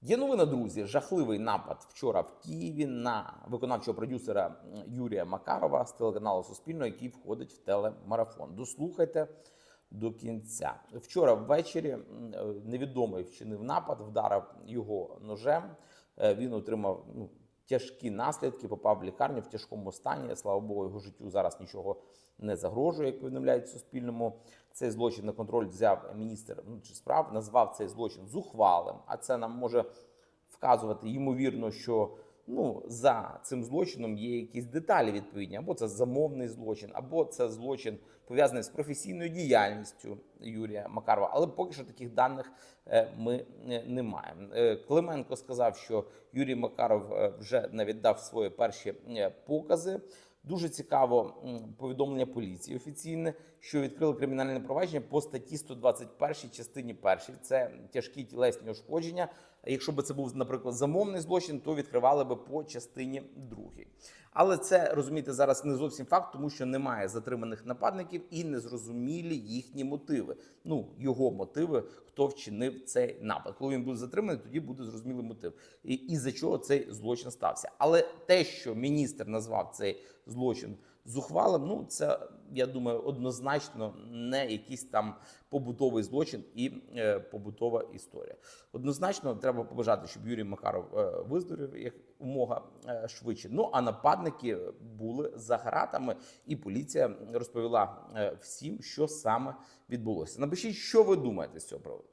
Є новина, друзі. Жахливий напад вчора в Києві на виконавчого продюсера Юрія Макарова з телеканалу Суспільно, який входить в телемарафон. Дослухайте до кінця. Вчора ввечері е, невідомий вчинив напад, вдарив його ножем. Е, Він отримав ну, тяжкі наслідки, попав в лікарню в тяжкому стані. Слава Богу, його життю зараз нічого не загрожує, як повідомляють Суспільному. Цей злочин на контроль взяв міністр внутрішніх справ, назвав цей злочин зухвалим. А це нам може вказувати ймовірно, що ну за цим злочином є якісь деталі відповідні, або це замовний злочин, або це злочин пов'язаний з професійною діяльністю Юрія Макарова. Але поки що таких даних е, ми е, не маємо. Е, Клименко сказав, що Юрій Макаров вже навіть дав свої перші покази. Дуже цікаво повідомлення поліції офіційне, що відкрили кримінальне провадження по статті 121 частині першій. Це тяжкі тілесні ушкодження. Якщо б це був, наприклад, замовний злочин, то відкривали би по частині другій. Але це розумієте зараз не зовсім факт, тому що немає затриманих нападників і незрозумілі їхні мотиви. Ну його мотиви, хто вчинив цей напад. Коли він буде затриманий, тоді буде зрозумілий мотив. І, і за чого цей злочин стався. Але те, що міністр назвав цей злочин зухвалим, ну це я думаю, однозначно не якийсь там побутовий злочин і е, побутова історія. Однозначно, треба побажати, щоб Юрій Макаров е, виздоровів як умога е, швидше. Ну а нападники були за гратами, і поліція розповіла всім, що саме відбулося. Напишіть, що ви думаєте з цього приводу.